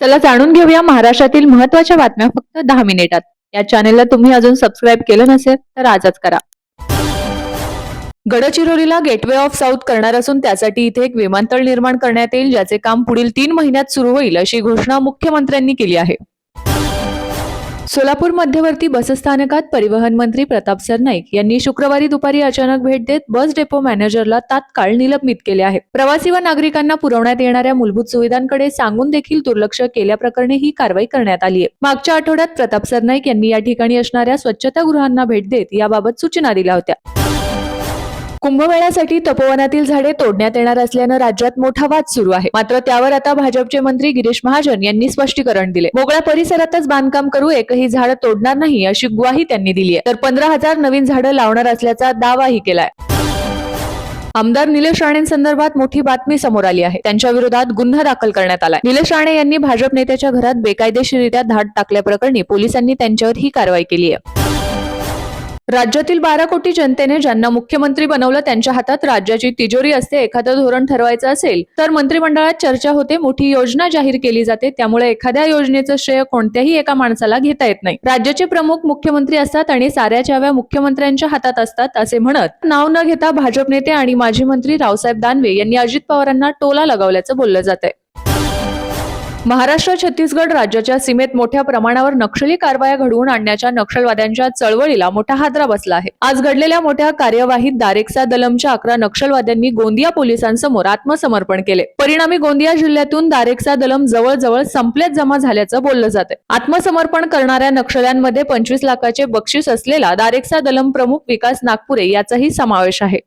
चला जाणून घेऊया महाराष्ट्रातील महत्त्वाच्या बातम्या फक्त दहा मिनिटात. या चॅनेलला तुम्ही अजून सबस्क्राईब केलं नसेल तर आजच करा. गडचिरोलीला गेटवे ऑफ साऊथ करणार असून त्यासाठी इथे एक विमानतळ निर्माण करण्यात येईल ज्याचे काम पुढील तीन महिन्यात सुरू होईल अशी घोषणा मुख्यमंत्र्यांनी केली आहे. सोलापूर मध्यवर्ती बसस्थानकात परिवहन मंत्री प्रताप सरनाईक यांनी शुक्रवारी दुपारी अचानक भेट देत बस डेपो मॅनेजरला तात्काळ निलंबित केले आहे. प्रवासी व नागरिकांना पुरवण्यात येणाऱ्या मूलभूत सुविधांकडे सांगून देखील दुर्लक्ष केल्याप्रकरणी ही कारवाई करण्यात आली आहे. मागच्या आठवड्यात प्रताप सरनाईक यांनी या ठिकाणी असणाऱ्या स्वच्छतागृहांना भेट देत याबाबत सूचना दिल्या होत्या. कुंभमेळ्यासाठी तपोवनातील झाडे तोडण्यात येणार असल्यानं राज्यात मोठा वाद सुरू आहे. मात्र त्यावर आता भाजपचे मंत्री गिरीश महाजन यांनी स्पष्टीकरण दिले. मोकळ्या परिसरातच बांधकाम करू एकही झाड तोडणार नाही अशी ग्वाही त्यांनी दिली आहे. तर पंधरा हजार नवीन झाडं लावणार असल्याचा दावाही केलाय. आमदार निलेश राणेंसंदर्भात मोठी बातमी समोर आली आहे. त्यांच्या विरोधात गुन्हा दाखल करण्यात आलाय. निलेश राणे यांनी भाजप नेत्याच्या घरात बेकायदेशीरित्या धाड टाकल्याप्रकरणी पोलिसांनी त्यांच्यावर ही कारवाई केली आहे. राज्यातील बारा कोटी जनतेने ज्यांना मुख्यमंत्री बनवलं त्यांच्या हातात राज्याची तिजोरी असते एखादं धोरण ठरवायचं असेल तर मंत्रिमंडळात चर्चा होते मोठी योजना जाहीर केली जाते त्यामुळे एखाद्या योजनेचं श्रेय कोणत्याही एका माणसाला घेता येत नाही. राज्याचे प्रमुख मुख्यमंत्री असतात आणि साऱ्या चाव्या मुख्यमंत्र्यांच्या हातात असतात असे म्हणत नाव न घेता भाजप नेते आणि माजी मंत्री रावसाहेब दानवे यांनी अजित पवारांना टोला लगावल्याचं बोललं जात आहे महाराष्ट्र छत्तीसगड राज्याच्या सीमेत मोठ्या प्रमाणावर नक्षली कारवाया घडवून आणण्याच्या नक्षलवाद्यांच्या चळवळीला मोठा हादरा बसला आहे. आज घडलेल्या मोठ्या कार्यवाहीत दारेक्सा दलमच्या अकरा नक्षलवाद्यांनी गोंदिया पोलिसांसमोर आत्मसमर्पण केले. परिणामी गोंदिया जिल्ह्यातून दारेक्सा दलम जवळजवळ संपलेत जमा झाल्याचं बोललं जाते आत्मसमर्पण करणाऱ्या नक्षल्यांमध्ये पंचवीस लाखाचे बक्षीस असलेला दारेक्सा दलम प्रमुख विकास नागपुरे याचाही समावेश आहे.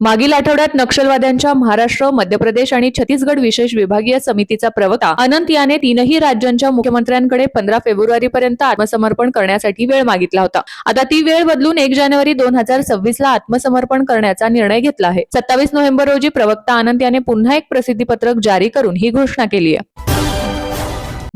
मागील आठवड्यात नक्षलवाद्यांच्या महाराष्ट्र मध्य प्रदेश आणि छत्तीसगड विशेष विभागीय समितीचा प्रवक्ता अनंत याने तीनही राज्यांच्या मुख्यमंत्र्यांकडे पंधरा फेब्रुवारी पर्यंत आत्मसमर्पण करण्यासाठी वेळ मागितला होता. आता ती वेळ बदलून एक जानेवारी दोन हजार सव्वीस ला आत्मसमर्पण करण्याचा निर्णय घेतला आहे. सत्तावीस नोव्हेंबर रोजी प्रवक्ता आनंद याने पुन्हा एक प्रसिद्धीपत्रक जारी करून ही घोषणा केली आहे.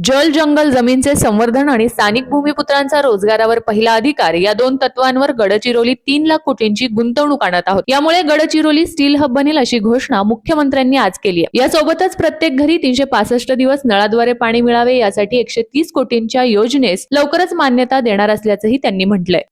जल जंगल जमीनचे संवर्धन आणि स्थानिक भूमिपुत्रांचा रोजगारावर पहिला अधिकार या दोन तत्वांवर गडचिरोली तीन लाख कोटींची गुंतवणूक आणत आहोत. यामुळे गडचिरोली स्टील हब बनेल अशी घोषणा मुख्यमंत्र्यांनी आज केली आहे. यासोबतच प्रत्येक घरी तीनशे पासष्ट दिवस नळाद्वारे पाणी मिळावे यासाठी एकशे तीस कोटींच्या योजनेस लवकरच मान्यता देणार असल्याचंही त्यांनी म्हटलंय.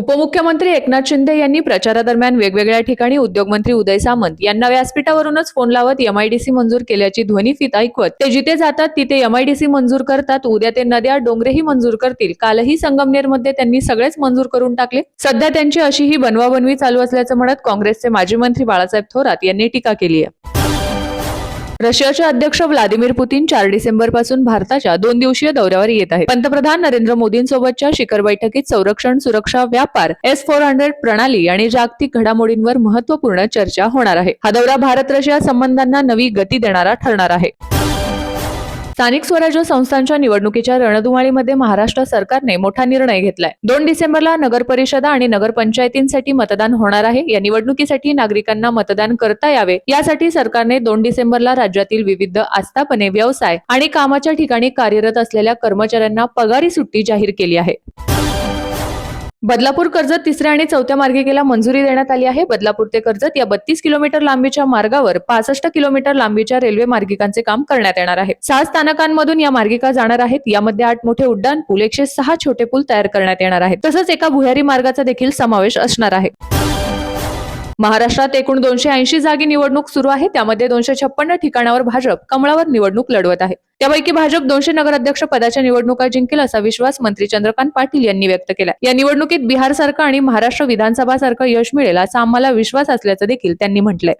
उपमुख्यमंत्री एकनाथ शिंदे यांनी प्रचारादरम्यान वेगवेगळ्या ठिकाणी उद्योगमंत्री उदय सामंत यांना व्यासपीठावरूनच फोन लावत एमआयडीसी मंजूर केल्याची ध्वनिफीत ऐकवत ते जिथे जातात तिथे एमआयडीसी मंजूर करतात. उद्या ते नद्या डोंगरेही मंजूर करतील. कालही संगमनेरमध्ये त्यांनी सगळेच मंजूर करून टाकले. सध्या त्यांची अशी ही बनवाबनवी चालू असल्याचं म्हणत काँग्रेसचे माजी मंत्री बाळासाहेब थोरात यांनी टीका केली आहे. रशियाचे अध्यक्ष व्लादिमीर पुतीन चार डिसेंबरपासून भारताच्या दोन दिवसीय दौऱ्यावर येत आहेत. पंतप्रधान नरेंद्र मोदींसोबतच्या शिखर बैठकीत संरक्षण सुरक्षा व्यापार एस फोर हंड्रेड प्रणाली आणि जागतिक घडामोडींवर महत्त्वपूर्ण चर्चा होणार आहे. हा दौरा भारत रशिया संबंधांना नवी गती देणारा ठरणार आहे. स्थानिक स्वराज्य संस्थांच्या निवडणुकीच्या रणधुमाळीमध्ये महाराष्ट्र सरकारने मोठा निर्णय घेतलाय. दोन डिसेंबरला नगर परिषदा आणि नगरपंचायतींसाठी मतदान होणार आहे. या निवडणुकीसाठी नागरिकांना मतदान करता यावे. यासाठी सरकारने दोन डिसेंबरला राज्यातील विविध आस्थापने व्यवसाय आणि कामाच्या ठिकाणी कार्यरत असलेल्या कर्मचाऱ्यांना पगारी सुट्टी जाहीर केली आहे. बदलापूर कर्जत तिसऱ्या आणि चौथ्या मार्गिकेला मंजुरी देण्यात आली आहे. बदलापूर ते कर्जत या बत्तीस किलोमीटर लांबीच्या मार्गावर पासष्ट किलोमीटर लांबीच्या रेल्वे मार्गिकांचे काम करण्यात येणार आहे. सहा स्थानकांमधून या मार्गिका जाणार आहेत. यामध्ये आठ मोठे उड्डाण पूल एकशे सहा छोटे पूल तयार करण्यात येणार आहेत. तसंच एका भुयारी मार्गाचा देखील समावेश असणार आहे. महाराष्ट्रात एकूण दोनशे ऐंशी जागी निवडणूक सुरू आहे. त्यामध्ये दोनशे छप्पन्न ठिकाणावर भाजप कमळावर निवडणूक लढवत आहे. त्यापैकी भाजप दोनशे नगराध्यक्ष पदाच्या निवडणुका जिंकेल असा विश्वास मंत्री चंद्रकांत पाटील यांनी व्यक्त केला. या निवडणुकीत बिहार सारखं आणि महाराष्ट्र विधानसभा सारखं यश मिळेल असा आम्हाला विश्वास असल्याचं देखील त्यांनी म्हटलंय.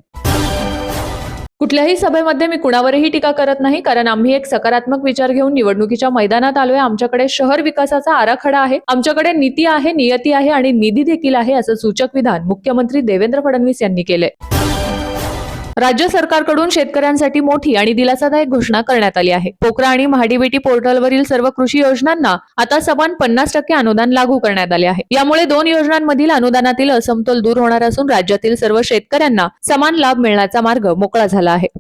कुठल्याही सभेमध्ये मी कुणावरही टीका करत नाही कारण आम्ही एक सकारात्मक विचार घेऊन निवडणुकीच्या मैदानात आलोय. आमच्याकडे शहर विकासाचा आराखडा आहे. आमच्याकडे नीती आहे नियती आहे आणि निधी देखील आहे असं सूचक विधान मुख्यमंत्री देवेंद्र फडणवीस यांनी केलंय. राज्य सरकारकडून शेतकऱ्यांसाठी मोठी आणि दिलासादायक घोषणा करण्यात आली आहे. पोकरा आणि महाडीबीटी पोर्टलवरील सर्व कृषी योजनांना आता समान पन्नास टक्के अनुदान लागू करण्यात आले आहे. यामुळे दोन योजनांमधील अनुदानातील असमतोल दूर होणार असून राज्यातील सर्व शेतकऱ्यांना समान लाभ मिळण्याचा मार्ग मोकळा झाला आहे.